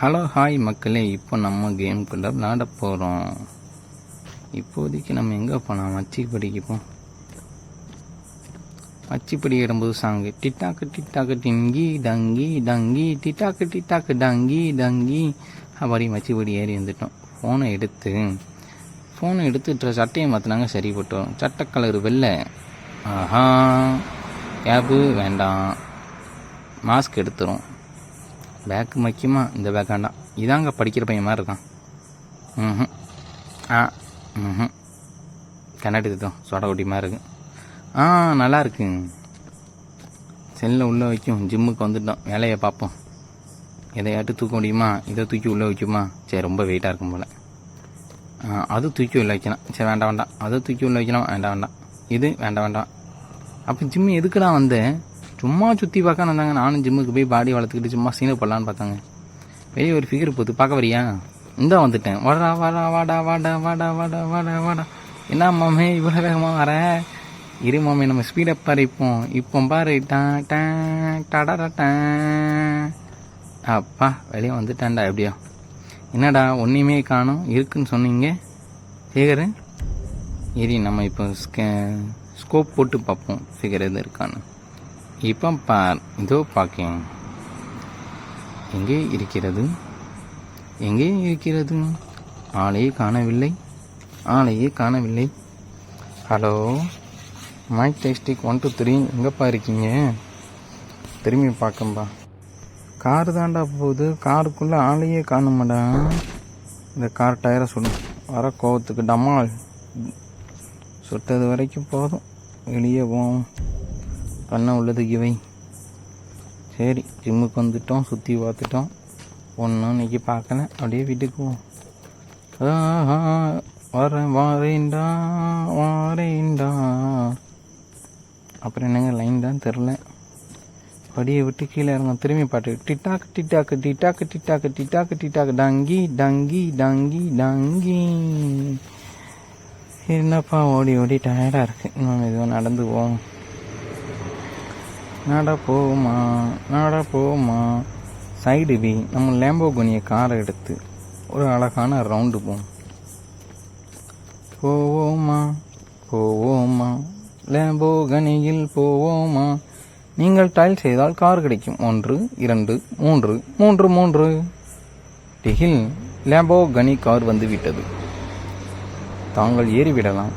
Hello hi மக்களே. இப்போ நம்ம கேம்குள்ளே விளாட போகிறோம் இப்போதைக்கு நம்ம எங்கே போனோம் மச்சிப்படிக்கு போ. மச்சிப்படி இடும்போது சாங்கு டிட்டாக்கு டிட்டாக்கு டிங்கி டங்கி டங்கி டிட்டாக்கு டிட்டாக்கு டங்கி டங்கி அப்படி மச்சிப்படி ஏறி வந்துட்டோம். ஃபோனை எடுத்து ஃபோனை எடுத்து சட்டையை மாற்றினாங்க சரிப்பட்டோம் சட்டை கலர் வெள்ளை. ஆஹா. கேபு வேண்டாம். மாஸ்க் எடுத்துரும். பேக்கு முக்கியமாக இந்த பேக் வேண்டாம் இதாங்க படிக்கிற பையன் மாதிரி இருக்கான். ம் ஆ ம் கண்ணாடி தான் சோடா குட்டி மாதிரி இருக்கு. ஆ நல்லா இருக்கு. செல்லை உள்ளே வைக்கும். ஜிம்முக்கு வந்துட்டோம். வேலையை பார்ப்போம். எதையாட்டு தூக்க முடியுமா? இதை தூக்கி உள்ளே வைக்குமா? சரி ரொம்ப வெயிட்டாக இருக்கும் போல். அது தூக்கி உள்ள வைக்கலாம். சரி வேண்டாம் வேண்டாம். அதை தூக்கி உள்ள வைக்கலாம். வேண்டாம் வேண்டாம். இது வேண்டாம் வேண்டாம். அப்போ ஜிம்மு எதுக்குடா வந்தேன் சும்மா சுற்றி பார்க்க வந்தாங்க. நானும் ஜிம்முக்கு போய் பாடி வளர்த்துக்கிட்டு சும்மா சீனை போடலான்னு பார்த்தாங்க. வெளியே ஒரு ஃபிகர் போகுது. பார்க்க வரியா? இந்த வந்துட்டேன். வாடா வாடா வாடா வாடா வாடா வாடா வாடா வாடா. என்ன மாமே இவ்வளோ வேகமாக வர? இரு மாமே நம்ம ஸ்பீடப் பறிப்போம். இப்போ பாரு. டான் டான் டடடா டான் அப்பா வெளியே வந்துட்டேன்டா எப்படியோ. என்னடா ஒன்றையுமே காணும். இருக்குன்னு சொன்னீங்க. சேகர் சரி நம்ம இப்போ ஸ்கே ஸ்கோப் போட்டு பார்ப்போம். ஃபிகர் எது இருக்கான்னு. இப்போ பார் இதோ பார்க்கேன் எங்கே இருக்கிறது? எங்கே இருக்கிறது? ஆளையே காணவில்லை. ஆளையே காணவில்லை. Hello? Mic testing one two three எங்கேப்பா இருக்கீங்க? திரும்பி பார்க்கம்பா. கார் தாண்டா போகுது. காருக்குள்ளே ஆளையே காணுமாடா. இந்த கார் டயரை சுடும் வர கோவத்துக்கு டமால். சுட்டது வரைக்கும் போதும். வெளியே போவோம். பண்ண உள்ளது இவை. சரி ஜிம்முக்கு வந்துட்டோம் சுற்றி பார்த்துட்டோம். ஒன்றும் இன்னைக்கு பார்க்கல அப்படியே வீட்டுக்கு போவோம் ஆஹா, வரேன் வாரேண்டா வாரேண்டா அப்புறம் என்னங்க லைன் தான் தெரில படியை விட்டு கீழே இறங்கும். திரும்பி பாட்டு டிட்டாக்கு டிட்டாக்கு டிட்டாக்கு டிட்டாக்கு டிட்டாக்கு டிட்டாக்கு டங்கி டங்கி டங்கி டங்கி. என்னப்பா ஓடி ஓடி டயர்டாக இருக்கு. இன்னும் எதுவும் நடந்து போவோம் நட போமா நட போமா சைடு பி நம்ம லேம்போகுனிய காரை எடுத்து ஒரு அழகான ரவுண்டு போம் போவோமா? போவோமா? லேம்போகனியில் போவோமா? நீங்கள் டைல் செய்தால் கார் கிடைக்கும். ஒன்று இரண்டு மூன்று மூன்று மூன்று. டிகில் லேம்போகனி கார் வந்து விட்டது. தாங்கள் ஏறிவிடலாம்.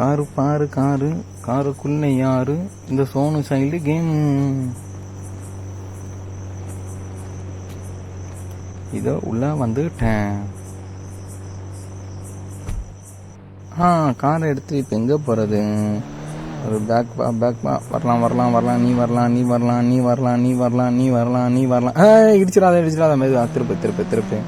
காரு பாரு காரு. காருக்குள்ள யாரு? இந்த சோனு சைல்டு கேம் இதோ உள்ள வந்துட்டேன். ஆ காரை எடுத்து இப்போ எங்கே போகிறது ஒரு பேக் பா பேக் பா வரலாம் வரலாம் வரலாம். நீ வரலாம் நீ வரலாம் நீ வரலாம் நீ வரலாம் நீ வரலாம் நீ வரலாம். ஏ இடிச்சிடாத இடிச்சிடாத. மெதுவா திருப்பு திருப்பி திருப்பி.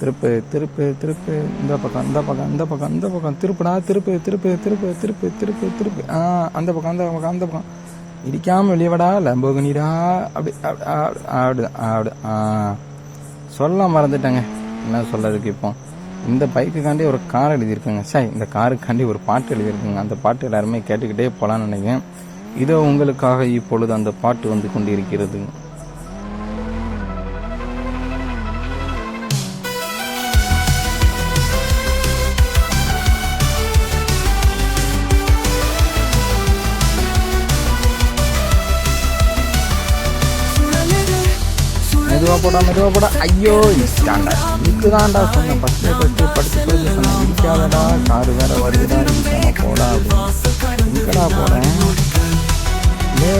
திருப்பு திருப்பு திருப்பு. இந்த பக்கம் இந்த பக்கம் இந்த பக்கம் இந்த பக்கம். திருப்புடா திருப்பு திருப்பு திருப்பு திருப்பு திருப்பு திருப்பு. ஆ அந்த பக்கம் அந்த பக்கம் அந்த பக்கம். இடிக்காமல் வெளியே லம்போகினிடா லம்போகனிடா. அப்படி அப்படி அப்படி ஆடு ஆ. சொல்ல மறந்துட்டேங்க. என்ன சொல்கிறதுக்கு இப்போ? இந்த பைக்குக்காண்டி ஒரு கார் எழுதியிருக்குங்க. சார் இந்த காருக்காண்டி ஒரு பாட்டு எழுதியிருக்குங்க. அந்த பாட்டு எல்லாருமே கேட்டுக்கிட்டே போகலான்னு நினைக்கிறேன். இதோ உங்களுக்காக இப்பொழுது அந்த பாட்டு வந்து கொண்டிருக்கிறது. மெதுவாக போடா மெதுவாக போடா. ஐயோ இதுதான்டா இதுதான்டா சொன்னேன். பஸ்ஸை பற்றி படித்து படித்து சொன்னேன். இடிக்காதடா. காரு வேற வருதுடா. இடிக்காம போடா. அப்படின்னு இருக்கடா போகிறேன் ஏ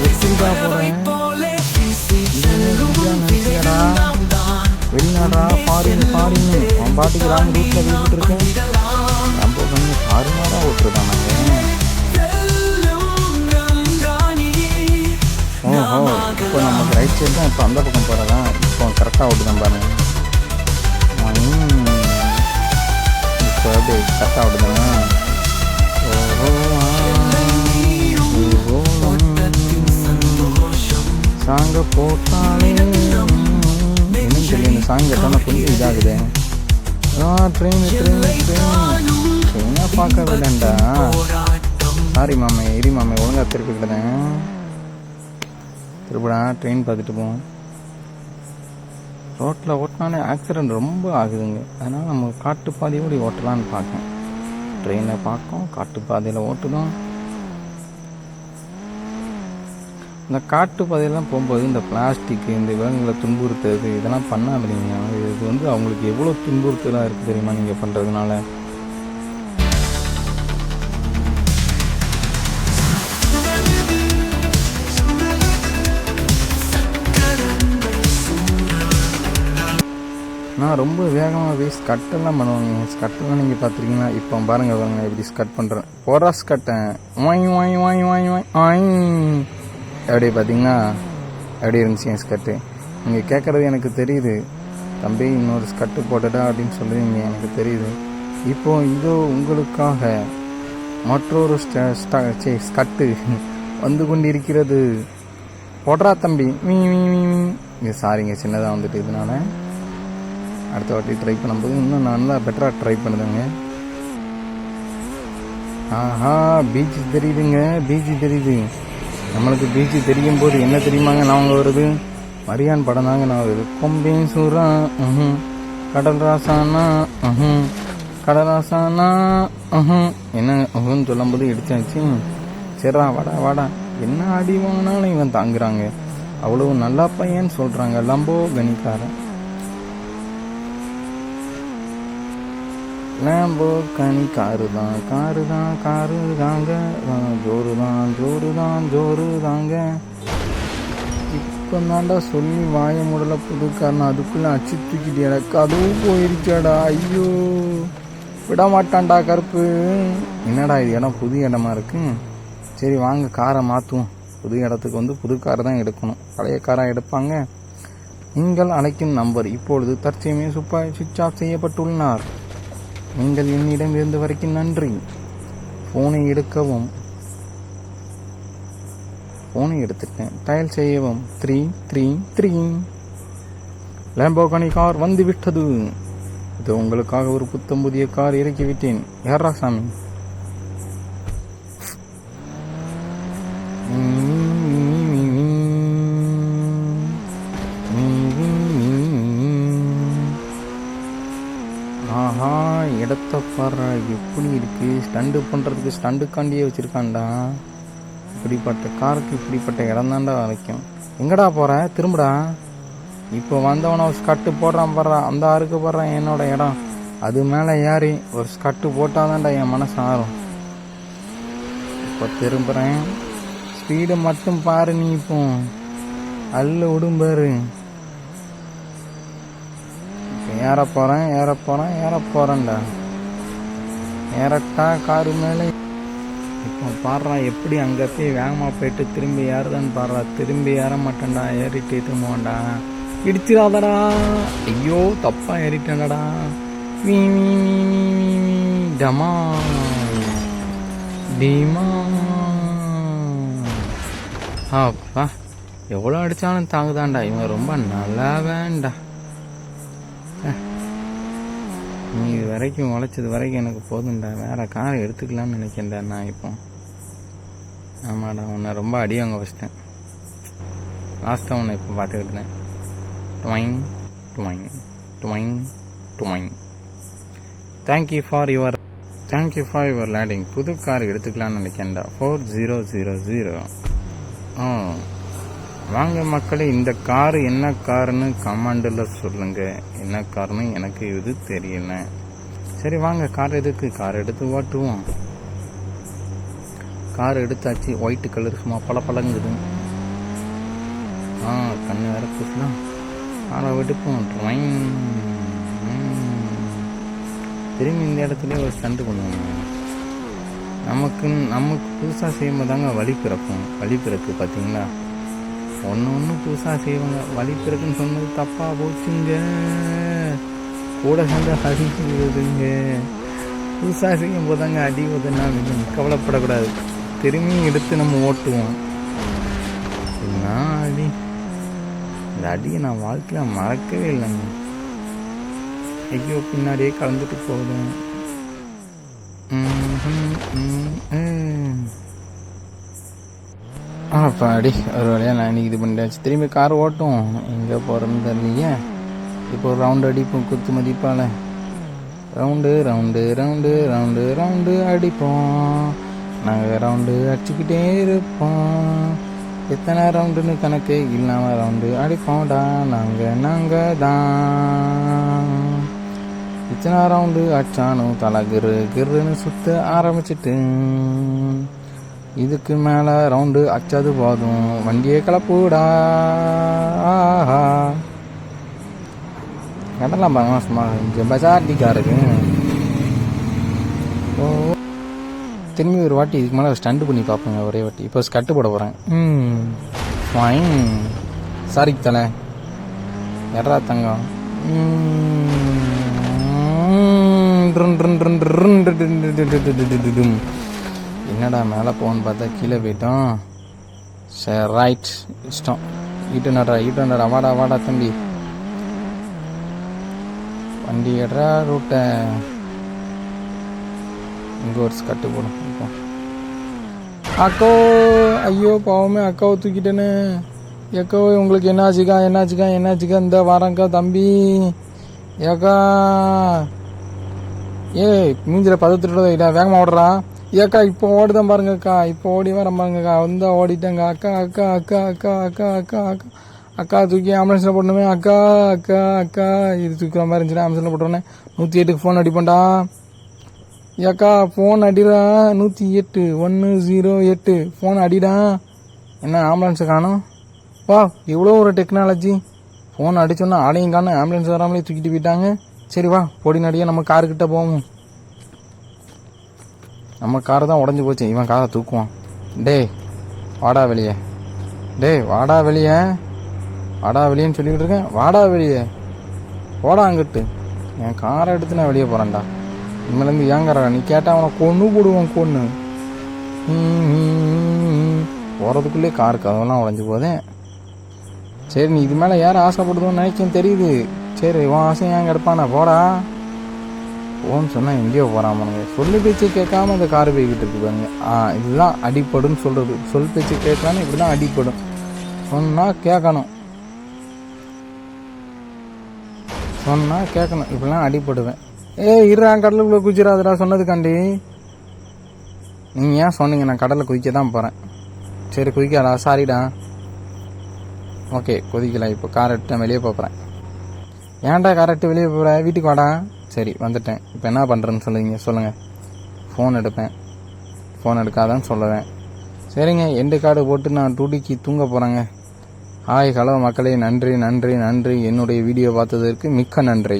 வெற்றிடா போகிறேன் நினைச்சியடா வெளிநாடா ஃபாரின் ஃபாரின்னு அவன் பாட்டுக்கு ராங் ரூட்டில் வீட்டு இருக்கேன். நம்ம கொஞ்சம் ஃபாரினாடா ஓட்டுருக்கானே ஓ இப்போ நமக்கு ரைட் சைடு தான் இப்போ அந்த பக்கம் போகிறதா இப்போ கரெக்டாக ஓட்டுதான் பாருங்க. இப்போ எப்படி கரெக்டாக ஓட்டுதானா? சாங்க போட்டாலே என்னன்னு சொல்லி இந்த சாங் கேட்டோன்னா கொஞ்சம் இதாகுது. ஆ ட்ரெயின் ட்ரெயின் ட்ரெயின் ட்ரெயினாக பார்க்க விடண்டா சாரி மாமே இரி மாமே ஒழுங்காக திருப்பி விடுறேன். திருப்படா ட்ரெயின் பார்த்துட்டு போவோம். ரோட்டில் ஓட்டினாலே ஆக்சிடென்ட் ரொம்ப ஆகுதுங்க. அதனால் நம்ம காட்டு பாதையோடு ஓட்டலான்னு பார்க்கோம் ட்ரெயினை பார்க்கோம் காட்டு பாதையில் ஓட்டுதோம் இந்த காட்டு பாதையெல்லாம் போகும்போது இந்த பிளாஸ்டிக் இந்த விலங்குகளை துன்புறுத்துறது இதெல்லாம் பண்ணாதீங்க இது வந்து அவங்களுக்கு எவ்வளோ துன்புறுத்தலாக இருக்குது தெரியுமா நீங்கள் பண்ணுறதுனால நான் ரொம்ப வேகமாக போய் ஸ்கட்டெல்லாம் பண்ணுவாங்க. ஸ்கட்டெல்லாம் நீங்கள் பார்த்துருக்கீங்களா இப்போ பாருங்க பாருங்க எப்படி ஸ்கட் பண்ணுறேன் போரா ஸ்கட்டை வாங்கி வாங்கி வாங்கி வாங்கி வாங்கி வாங்கி அப்படியே பார்த்தீங்கன்னா எப்படி இருந்துச்சு என் ஸ்கர்ட்டு நீங்கள் கேட்குறது எனக்கு தெரியுது. தம்பி இன்னொரு ஸ்கர்ட்டு போட்டடா அப்படின்னு சொல்லுவீங்க எனக்கு தெரியுது. இப்போ இதோ உங்களுக்காக மற்றொரு ஸ்கட்டு வந்து கொண்டிருக்கிறது. போடுறா தம்பி. மீ மீ மீ மீ இங்கே சாரிங்க சின்னதாக வந்துட்டு இதனால. அடுத்த வாட்டி ட்ரை பண்ணும்போது இன்னும் நல்லா பெட்டராக ட்ரை பண்ணுதுங்க ஆஹா பீச் தெரியுதுங்க பீச் தெரியுது. நம்மளுக்கு பீச் தெரியும் போது என்ன தெரியுமாங்க நாங்கள் வருது? மரியான் படம் தாங்க நான் வருது. கொம்பேன் சூரா ம் கடல் ராசானா ம் கடல் ராசானா ம் என்ன சொல்லும்போது இடிச்சாச்சு. சரிடா வாடா வாடா. என்ன அடி வாங்கினாலும் இவன் தாங்குறாங்க. அவ்வளவு நல்லா பையன்னு சொல்கிறாங்க லம்போ கணிக்காரன். லேம்போ கனி காரு தான் காரு தான் காரு தாங்க. ஜோரு தான் ஜோரு தான் ஜோரு தாங்க. இப்போ தாண்டா சொல்லி வாய முடல புது காரணம் அதுக்குள்ளே அச்சு தூக்கிட்டு எனக்கு அதுவும் போயிருச்சாடா ஐயோ. விட மாட்டான்டா கருப்பு. என்னடா இது இடம் புது இடமா இருக்கு? சரி வாங்க காரை மாற்றுவோம் புது இடத்துக்கு வந்து புது காரை தான் எடுக்கணும். பழைய காராக எடுப்பாங்க. நீங்கள் அழைக்கும் நம்பர். இப்பொழுது தற்சயமே சுப்பா சுவிட்ச் ஆஃப் செய்யப்பட்டுள்ளார். நீங்கள் என்னிடம் இருந்த வரைக்கும் நன்றி. ஃபோனை எடுக்கவும். ஃபோனை எடுத்துட்டேன். டயல் செய்யவும். Three three three Lamborghini car வந்து விட்டது இது உங்களுக்காக ஒரு புத்தம் புதிய கார் இறக்கிவிட்டேன். யாரா சாமி? எப்படி இருக்குது ஸ்டண்டு பண்ணுறதுக்கு ஸ்டண்டுக்காண்டியே வச்சுருக்கான்டா. இப்படிப்பட்ட காருக்கு இப்படிப்பட்ட இடம் தாண்டா வரைக்கும். எங்கடா போகிற திரும்படா. இப்போ வந்தவனை ஒரு ஸ்கட்டு போடுறான் போடுறான் அந்த ஆறுக்கு போடுறான் என்னோட இடம். அது மேலே ஏறி ஒரு ஸ்கட்டு போட்டாதான்டா என் மனசு ஆறும். இப்போ திரும்புகிறேன் ஸ்பீடு மட்டும் பாரு நீ இப்போ. அல்ல விடும் பாரு. இப்போ ஏற போகிறேன் ஏற போகிறேன் ஏற போகிறேன்டா ஏறட்டா காரு மேலே. இப்போ பாடுறா எப்படி அங்கே போய் வேகமாக போயிட்டு திரும்பி ஏறுதான்னு பாடுறா. திரும்பி ஏற மாட்டேன்டா ஏறிட்டு திரும்புவான்டா இடிச்சிடாதடா. ஐயோ தப்பாக ஏறிட்டேன்டா. வீ வீ வீ டமா. டீமா. அப்பா எவ்வளோ அடித்தாலும் தாங்குதான்டா. இவன் ரொம்ப நல்லா வேண்டா நீ இது வரைக்கும் உழைச்சது வரைக்கும் எனக்கு போதும்டா. வேறு காரை எடுத்துக்கலாம்னு நினைக்கிறேன்டா நான் இப்போ. ஆமாடா உன்னை ரொம்ப அடி வாங்க வச்சிட்டேன். லாஸ்ட்டாக உன்னை இப்போ பார்த்துக்கிட்டு இருந்தேன் டுவைங் டுவைங் டுவைங் டுவைங் thank you for your thank you for your landing புது கார் எடுத்துக்கலாம்னு நினைக்கிறேன்டா. ஃபோர் ஜீரோ ஜீரோ ஜீரோ ஆ வாங்க மக்களே இந்த கார் என்ன காருன்னு கமாண்டில் சொல்லுங்கள் என்ன காருன்னு எனக்கு இது தெரியல. சரி வாங்க கார் எதுக்கு? கார் எடுத்து ஓட்டுவோம். கார் எடுத்தாச்சு ஒயிட் கலர் சும்மா பல பழங்குது ஆ கண்ணு வேற பூசலாம் காரை வெடுப்போம் ட்ரைங் திரும்பி இந்த இடத்துல ஒரு ஸ்டண்ட் பண்ணுவோம். நமக்கு நமக்கு புதுசாக செய்யும்போது தாங்க வழி பிறக்கும். வழி பிறக்கு பார்த்தீங்களா ஒன்று ஒன்று புதுசாக செய்வாங்க. வழி சொன்னது தப்பாக போச்சுங்க. கூட சேர்ந்து அடி புதுசாக செய்யும் போதாங்க அடி உதனா கவலைப்படக்கூடாது. திரும்பி எடுத்து நம்ம ஓட்டுவோம். நான் அடி? இந்த அடியை நான் வாழ்க்கையில் மறக்கவே இல்லைங்க. ஐயோ பின்னாடியே கலந்துட்டு போகுது ம்ஹும், ம், ம். அப்பாடி ஒரு வழியாக நான் இது பண்ணியாச்சு திரும்பி கார் ஓட்டும். எங்கே போகிறோம்னு தெரியலையே. இப்போ ஒரு ரவுண்டு அடிப்போம் குத்து மதிப்பால். Round round round round round அடிப்போம். நாங்கள் ரவுண்டு அடிச்சுக்கிட்டே இருப்போம். எத்தனை ரவுண்டுன்னு கணக்கு இல்லாமல் ரவுண்டு அடிப்போம்டா. நாங்கள் நாங்கள் தான். இத்தனை ரவுண்டு அடிச்சானும் தலை கிரு கிருன்னு சுற்ற ஆரம்பிச்சிட்டு. இதுக்கு மேலே ரவுண்டு அச்சாது போதும் வண்டியை கிளப்புடா ஆஹா கடலாம் பாருங்க சும்மா கொஞ்சம் பஜார்டிக்கா இருக்கு ஓ திரும்பி ஒரு வாட்டி இதுக்கு மேலே ஸ்டண்ட் பண்ணி பார்ப்போங்க ஒரே வாட்டி இப்போ ஸ்கட்டு போட போகிறேன் ம் ஃபைன் சாரிக்கு தலை எட்ரா தங்கம் ம், என்னடா மேலே போகணுன்னு பார்த்தா கீழே போயிட்டோம். சரி ரைட் இஷ்டம். ஈட்டு நடா ஈட்டு நடா வாடா வாடா தம்பி. வண்டி எடுறா ரூட்டை. இங்கே ஒரு ஸ்கட்டு போடும் இப்போ. அக்கோ ஐயோ பாவமே அக்காவை தூக்கிட்டேன்னு எக்கோ உங்களுக்கு என்னாச்சுக்கா என்னாச்சுக்கா என்னாச்சுக்கா இந்த வாரங்க்கா தம்பி. ஏக்கா. ஏய் மூஞ்சில பதத்துட்டு வைடா வேகமாக ஓடுறா. ஏக்கா இப்போ ஓடுதான் பாருங்கக்கா. இப்போ ஓடி வரேன் பாருங்கக்கா. வந்தா ஓடிட்டேங்க அக்கா அக்கா அக்கா அக்கா அக்கா அக்கா அக்கா. அக்கா தூக்கி ஆம்புலன்ஸில் போடணுமே. அக்கா அக்கா அக்கா. இது தூக்கிற மாதிரி இருந்துச்சுன்னா ஆம்புலன்ஸில் போட்டோன்னே நூற்றி எட்டுக்கு ஃபோன் அடிப்பேன்டா ஏக்கா ஃபோன் அடிடா. நூற்றி எட்டு. ஒன்று ஜீரோ எட்டு. ஃபோன் அடிடா. என்ன ஆம்புலன்ஸை காணும்? வா இவ்வளோ ஒரு டெக்னாலஜி ஃபோன் அடிச்சோன்னா ஆளையும் காணும். ஆம்புலன்ஸ் வராமலே தூக்கிட்டு போயிட்டாங்க. சரி வா பொடி நடிகை நம்ம காருக்கிட்ட போவோம். நம்ம காரு தான் உடஞ்சி போச்சு. இவன் காரை தூக்குவான். டேய் வாடா வெளியே. டேய் வாடா வெளியே. வாடா வெளியேன்னு சொல்லிக்கிட்டு இருக்கேன். வாடா வெளியே. போடா அங்கிட்டு. என் காரை எடுத்து நான் வெளியே போகிறேன்டா இனிமேலேருந்து ஏங்காரா நீ கேட்டால் அவனை கொன்று போடுவான் கொன்று போகிறதுக்குள்ளே கார் கதவெல்லாம் உடஞ்சி போதேன் சரி நீ இது மேலே யார் ஆசைப்படுதுன்னு நினைக்கும் தெரியுது. சரி உன் ஆசை ஏன் கிடப்பானா போடா. ஓன்னு சொன்னால் எங்கேயோ போகிறாமனுங்க சொல்லு பேச்சு கேட்காம இந்த கார் போய்கிட்டு இருக்கு பாருங்க. ஆ இதுதான் அடிப்படும்னு சொல்கிறது சொல் பேச்சு கேட்காம இப்படி தான் அடிப்படும். சொன்னால் கேட்கணும். சொன்னால் கேட்கணும். இப்படிலாம் அடிப்படுவேன். ஏய் இருடா கடலுக்குள்ளே குதிச்சிடாதடா சொன்னதுக்காண்டி. நீங்கள் ஏன் சொன்னீங்க? நான் கடலில் குதிக்க தான் போகிறேன் சரி குதிக்காடா சாரிடா ஓகே குதிக்கலாம். இப்போ கார் எடுத்து வெளியே போகிறேன் ஏன்டா கார் எடுத்து வெளியே போகிறேன் வீட்டுக்கு வாடா. சரி வந்துட்டேன். இப்போ என்ன பண்ணுறேன்னு சொல்லுவீங்க? சொல்லுங்கள் ஃபோன் எடுப்பேன். ஃபோன் எடுக்காதான்னு சொல்லுவேன். சரிங்க எண்டு கார்டு போட்டு நான் டூட்டிக்கு தூங்க போகிறேங்க ஹாய் ஹலோ மக்களே. நன்றி நன்றி நன்றி. என்னுடைய வீடியோ பார்த்ததற்கு மிக்க நன்றி.